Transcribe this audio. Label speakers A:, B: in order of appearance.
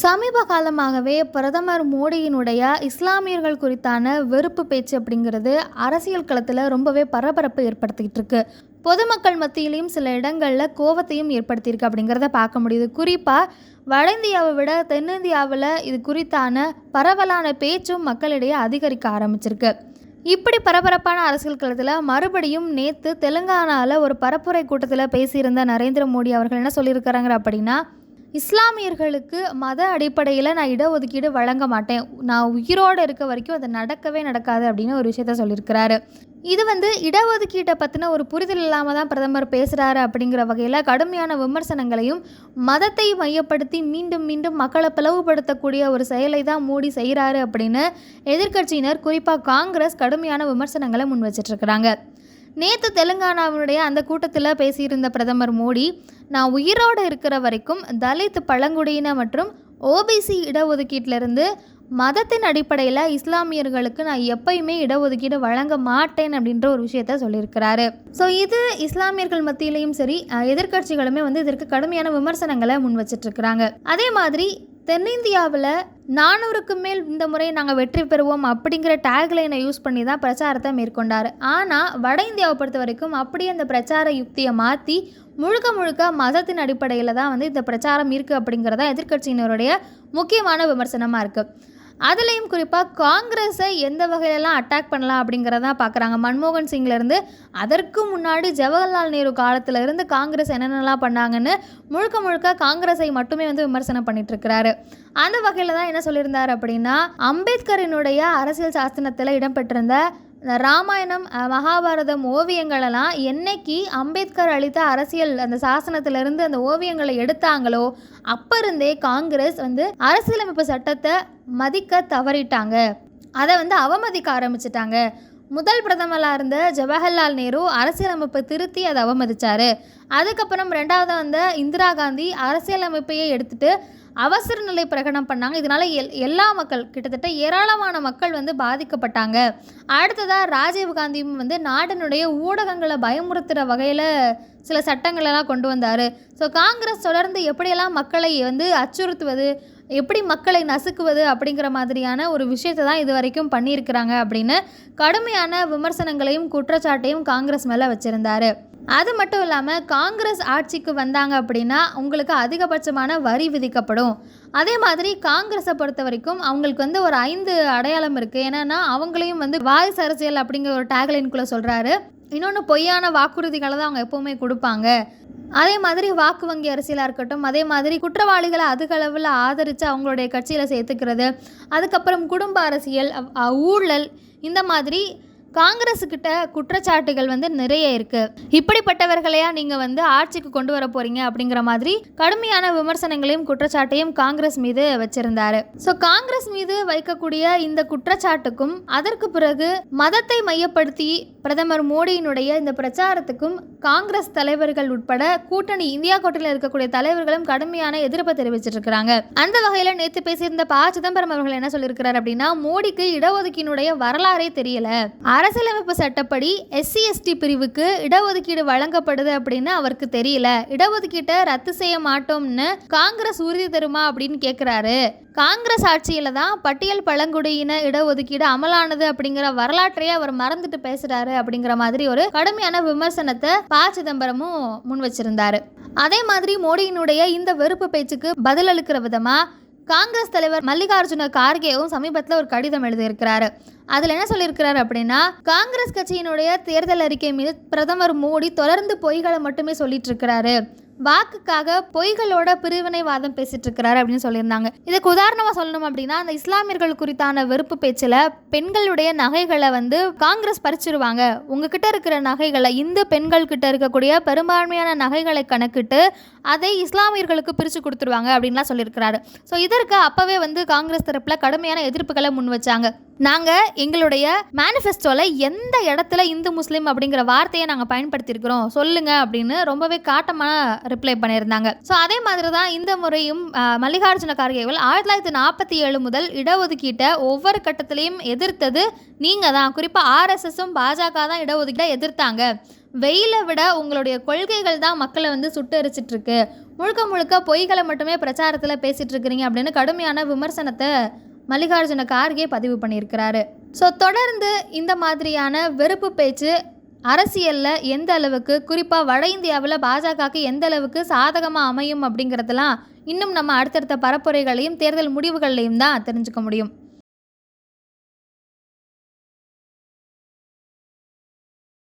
A: சமீப காலமாகவே பிரதமர் மோடியினுடைய இஸ்லாமியர்கள் குறித்தான வெறுப்பு பேச்சு அப்படிங்கிறது அரசியல் களத்தில் ரொம்பவே பரபரப்பு ஏற்படுத்திக்கிட்டு இருக்கு. பொதுமக்கள் மத்தியிலையும் சில இடங்களில் கோவத்தையும் ஏற்படுத்தியிருக்கு அப்படிங்கிறத பார்க்க முடியுது. குறிப்பாக வட இந்தியாவை விட தென்னிந்தியாவில் இது குறித்தான பரவலான பேச்சும் மக்களிடையே அதிகரிக்க ஆரம்பிச்சிருக்கு. இப்படி பரபரப்பான அரசியல் களத்தில் மறுபடியும் நேற்று தெலுங்கானாவில் ஒரு பரப்புரை கூட்டத்தில் பேசியிருந்த நரேந்திர மோடி அவர்கள் என்ன சொல்லியிருக்கிறாங்க அப்படின்னா இஸ்லாமியர்களுக்கு மத அடிப்படையில் நான் இடஒதுக்கீடு வழங்க மாட்டேன். நான் உயிரோடு இருக்க வரைக்கும் அது நடக்கவே நடக்காது அப்படின்னு ஒரு விஷயத்த சொல்லியிருக்கிறாரு. இது வந்து இடஒதுக்கீட்டை பற்றின ஒரு புரிதல் இல்லாமல் தான் பிரதமர் பேசுகிறாரு அப்படிங்கிற வகையில் கடுமையான விமர்சனங்களையும் மதத்தை மையப்படுத்தி மீண்டும் மீண்டும் மக்களை பிளவுபடுத்தக்கூடிய ஒரு செயலை தான் மோடி செய்கிறாரு அப்படின்னு எதிர்க்கட்சியினர் குறிப்பாக காங்கிரஸ் கடுமையான விமர்சனங்களை முன் வச்சிட்ருக்கிறாங்க நேற்று தெலுங்கானாவினுடைய அந்த கூட்டத்தில் பேசியிருந்த பிரதமர் மோடி நான் உயிரோடு இருக்கிற வரைக்கும் தலித் பழங்குடியின மற்றும் ஓபிசி இடஒதுக்கீட்டிலிருந்து மதத்தின் அடிப்படையில் இஸ்லாமியர்களுக்கு நான் எப்பயுமே இடஒதுக்கீடு வழங்க மாட்டேன் அப்படின்ற ஒரு விஷயத்த சொல்லியிருக்கிறாரு. ஸோ இது இஸ்லாமியர்கள் மத்தியிலையும் சரி எதிர்கட்சிகளுமே எதிர்க்கட்சிகளுமே வந்து இதற்கு கடுமையான விமர்சனங்களை முன் வச்சிட்ருக்கிறாங்க அதே மாதிரி தென்னிந்தியாவில் நானூறுக்கு மேல் இந்த முறை நாங்கள் வெற்றி பெறுவோம் அப்படிங்கிற டேக்லைனை யூஸ் பண்ணி தான் பிரச்சாரத்தை மேற்கொண்டார். ஆனால் வட இந்தியாவை பொறுத்த வரைக்கும் அப்படியே அந்த பிரச்சார யுக்தியை மாற்றி முழுக்க முழுக்க மதத்தின் அடிப்படையில் தான் வந்து இந்த பிரச்சாரம் இருக்குது அப்படிங்கிறதா எதிர்க்கட்சியினருடைய முக்கியமான விமர்சனமாக இருக்குது அதுலேயும் குறிப்பாக காங்கிரஸை எந்த வகையிலலாம் அட்டாக் பண்ணலாம் அப்படிங்கிறதா பார்க்குறாங்க மன்மோகன் சிங்லேருந்து அதற்கு முன்னாடி ஜவஹர்லால் நேரு காலத்தில் இருந்து காங்கிரஸ் என்னென்னலாம் பண்ணாங்கன்னு முழுக்க முழுக்க காங்கிரஸை மட்டுமே வந்து விமர்சனம் பண்ணிட்டுருக்கிறாரு அந்த வகையில் தான் என்ன சொல்லியிருந்தார் அப்படின்னா அம்பேத்கரினுடைய அரசியல் சாஸ்திரத்தில் இடம்பெற்றிருந்த இந்த ராமாயணம் மகாபாரதம் ஓவியங்களெல்லாம் என்னைக்கு அம்பேத்கர் அளித்த அரசியல் அந்த சாசனத்திலிருந்து அந்த ஓவியங்களை எடுத்தாங்களோ அப்போ இருந்தே காங்கிரஸ் வந்து அரசியலமைப்பு சட்டத்தை மதிக்க தவறிட்டாங்க. அதை வந்து அவமதிக்க ஆரம்பிச்சிட்டாங்க. முதல் பிரதமராக இருந்த ஜவஹர்லால் நேரு அரசியலமைப்பை திருத்தி அதை அவமதித்தார் அதுக்கப்புறம் ரெண்டாவது வந்த இந்திரா காந்தி அரசியலமைப்பையே எடுத்துட்டு அவசர நிலை பிரகடனம் பண்ணாங்க. இதனால் எல் எல்லா மக்கள் கிட்டத்தட்ட ஏராளமான மக்கள் வந்து பாதிக்கப்பட்டாங்க. அடுத்ததாக ராஜீவ் காந்தியும் வந்து நாட்டினுடைய ஊடகங்களை பயமுறுத்துகிற வகையில் சில சட்டங்களெல்லாம் கொண்டு வந்தார். ஸோ காங்கிரஸ் தொடர்ந்து எப்படியெல்லாம் மக்களை வந்து அச்சுறுத்துவது எப்படி மக்களை நசுக்குவது அப்படிங்கிற மாதிரியான ஒரு விஷயத்தை தான் இது வரைக்கும் பண்ணியிருக்கிறாங்க அப்படின்னு கடுமையான விமர்சனங்களையும் குற்றச்சாட்டையும் காங்கிரஸ் மேலே வச்சுருந்தாரு. அது மட்டும் இல்லாமல் காங்கிரஸ் ஆட்சிக்கு வந்தாங்க அப்படின்னா உங்களுக்கு அதிகபட்சமான வரி விதிக்கப்படும். அதே மாதிரி காங்கிரஸை பொறுத்த வரைக்கும் அவங்களுக்கு வந்து ஒரு ஐந்து அடையாளம் இருக்குது என்னென்னா அவங்களையும் வந்து வாய்ஸ் அரசியல் அப்படிங்கிற ஒரு டேக்லைன்குள்ளே சொல்கிறாரு இன்னொன்று பொய்யான வாக்குறுதிகளை தான் அவங்க எப்போவுமே கொடுப்பாங்க. அதே மாதிரி வாக்கு வங்கி அரசியலாக இருக்கட்டும் அதே மாதிரி குற்றவாளிகளை அதிக அளவில் ஆதரித்து அவங்களுடைய கட்சியில் சேர்த்துக்கிறது அதுக்கப்புறம் குடும்ப அரசியல் ஊழல் இந்த மாதிரி காங்கிரஸுக்கிட்ட குற்றச்சாட்டுகள் வந்து நிறைய இருக்குது இப்படிப்பட்டவர்களையா நீங்கள் வந்து ஆட்சிக்கு கொண்டு வர போகிறீங்க அப்படிங்கிற மாதிரி கடுமையான விமர்சனங்களையும் குற்றச்சாட்டையும் காங்கிரஸ் மீது வச்சிருந்தாரு. ஸோ காங்கிரஸ் மீது வைக்கக்கூடிய இந்த குற்றச்சாட்டுக்கும் அதற்கு பிறகு மதத்தை மையப்படுத்தி பிரதமர் மோடியினுடைய இந்த பிரச்சாரத்துக்கும் காங்கிரஸ் தலைவர்கள் உட்பட கூட்டணி இந்தியா கூட்டணியில் இருக்கக்கூடிய தலைவர்களும் கடுமையான எதிர்ப்பை தெரிவிச்சிட்டு இருக்கிறாங்க அந்த வகையில் நேற்று பேசியிருந்த ப. சிதம்பரம் அவர்கள் என்ன சொல்லியிருக்கிறார் அப்படின்னா மோடிக்கு இடஒதுக்கீனுடைய வரலாறே தெரியல. அரசியலமைப்பு சட்டப்படி எஸ்சி எஸ்டி பிரிவுக்கு இடஒதுக்கீடு வழங்கப்படுது அப்படின்னு அவருக்கு தெரியல. இடஒதுக்கீட்டை ரத்து செய்ய மாட்டோம்னு காங்கிரஸ் உறுதி தருமா அப்படின்னு கேட்குறாரு காங்கிரஸ் ஆட்சியில் தான் பட்டியல் பழங்குடியின இடஒதுக்கீடு அமலானது அப்படிங்கிற வரலாற்றையே அவர் மறந்துட்டு பேசுறாரு அப்படிங்கிற மாதிரி ஒரு கடுமையான விமர்சனத்தை ப. சிதம்பரமும் முன் வச்சிருந்தாரு. அதே மாதிரி மோடியினுடைய இந்த வெறுப்பு பேச்சுக்கு பதிலளிக்கிற விதமாக காங்கிரஸ் தலைவர் மல்லிகார்ஜுன கார்கேவும் சமீபத்தில் ஒரு கடிதம் எழுதியிருக்கிறாரு. அதில் என்ன சொல்லியிருக்கிறார் அப்படின்னா காங்கிரஸ் கட்சியினுடைய தேர்தல் அறிக்கை மீது பிரதமர் மோடி தொடர்ந்து பொய்களை மட்டுமே சொல்லிட்டு இருக்கிறாரு. வாக்குக்காக பொய்களோட பிரிவினைவாதம் பேசிட்டு இருக்கிறாரு அப்படின்னு சொல்லியிருந்தாங்க. இதுக்கு உதாரணமாக சொல்லணும் அப்படின்னா அந்த இஸ்லாமியர்கள் குறித்தான வெறுப்பு பேச்சில் பெண்களுடைய நகைகளை வந்து காங்கிரஸ் பறிச்சிருவாங்க. உங்ககிட்ட இருக்கிற நகைகளை இந்து பெண்கள் கிட்ட இருக்கக்கூடிய பெரும்பான்மையான நகைகளை கணக்கிட்டு அதை இஸ்லாமியர்களுக்கு பிரித்து கொடுத்துருவாங்க அப்படின்லாம் சொல்லியிருக்கிறாரு. ஸோ இதற்கு அப்போவே வந்து காங்கிரஸ் தரப்பில் கடுமையான எதிர்ப்புகளை முன் வச்சாங்க நாங்கள் எங்களுடைய மேனிஃபெஸ்டோவில் எந்த இடத்துல இந்து முஸ்லீம் அப்படிங்கிற வார்த்தையை நாங்கள் பயன்படுத்தியிருக்கிறோம் சொல்லுங்க அப்படின்னு ரொம்பவே காட்டமாக ரிப்ளை பண்ணியிருந்தாங்க. ஸோ அதே மாதிரி தான் இந்த முறையும் மல்லிகார்ஜுன கார்கேவல் ஆயிரத்தி தொள்ளாயிரத்தி நாற்பத்தி ஏழு முதல் இடஒதுக்கீட்டை ஒவ்வொரு கட்டத்திலையும் எதிர்த்தது நீங்கள் தான். குறிப்பாக ஆர்எஸ்எஸும் பாஜக தான் இடஒதுக்கீட்டை எதிர்த்தாங்க. வெயிலை விட உங்களுடைய கொள்கைகள் தான் மக்களை வந்து சுட்டரிச்சிட்ருக்கு. முழுக்க முழுக்க பொய்களை மட்டுமே பிரச்சாரத்தில் பேசிகிட்டு இருக்கிறீங்க அப்படின்னு கடுமையான விமர்சனத்தை மல்லிகார்ஜுன கார்கே பதிவு பண்ணியிருக்கிறாரு. ஸோ தொடர்ந்து இந்த மாதிரியான வெறுப்பு பேச்சு அரசியலில் எந்த அளவுக்கு குறிப்பாக வட இந்தியாவில் பாஜகவுக்கு எந்த அளவுக்கு சாதகமாக அமையும் அப்படிங்கிறதெல்லாம் இன்னும் நம்ம அடுத்தடுத்த பரப்புரைகளையும் தேர்தல் முடிவுகள்லையும் தான் தெரிஞ்சுக்க முடியும்.